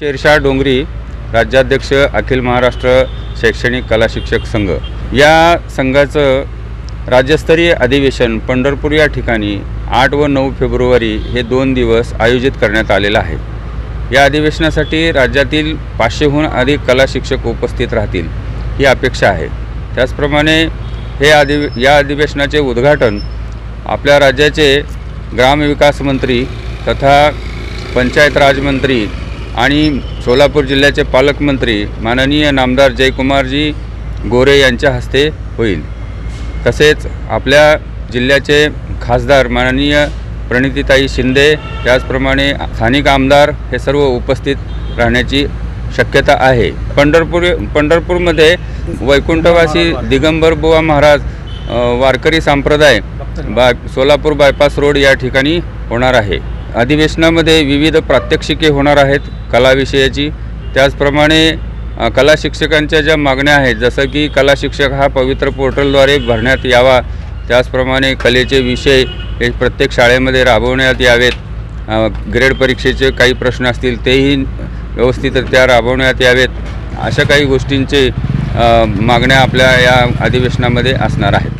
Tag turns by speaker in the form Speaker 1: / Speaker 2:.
Speaker 1: शेरशाह डोंगरी राज्याध्यक्ष अखिल महाराष्ट्र शैक्षणिक कला शिक्षक संघ. या संघाचं राज्यस्तरीय अधिवेशन पंढरपूर या ठिकाणी आठ व नऊ फेब्रुवारी हे दोन दिवस आयोजित करण्यात आलेलं आहे. या अधिवेशनासाठी राज्यातील पाचशेहून अधिक कला शिक्षक उपस्थित राहतील ही अपेक्षा आहे. त्याचप्रमाणे हे अधि या अधिवेशनाचे उद्घाटन आपल्या राज्याचे ग्रामविकास मंत्री तथा पंचायत राजमंत्री आणि सोलापूर जिल्ह्याचे पालकमंत्री माननीय नामदार जयकुमारजी गोरे यांच्या हस्ते होईल. तसेच आपल्या जिल्ह्याचे खासदार माननीय प्रणितीताई शिंदे त्याचप्रमाणे स्थानिक आमदार हे सर्व उपस्थित राहण्याची शक्यता आहे. पंढरपूर पंढरपूरमध्ये वैकुंठवासी दिगंबर बुवा महाराज वारकरी संप्रदाय बा सोलापूर बायपास रोड या ठिकाणी होणार आहे. अधिवेशनामध्ये विविध प्रात्यक्षिके होणार आहेत कलाविषयाची. त्याचप्रमाणे कला शिक्षकांच्या ज्या मागण्या आहेत जसं की कला शिक्षक हा पवित्र पोर्टलद्वारे भरण्यात यावा त्याचप्रमाणे कलेचे विषय हे प्रत्येक शाळेमध्ये राबवण्यात यावेत. ग्रेड परीक्षेचे काही प्रश्न असतील तेही व्यवस्थितरित्या राबवण्यात यावेत. अशा काही गोष्टींचे मागण्या आपल्या या अधिवेशनामध्ये असणार आहेत.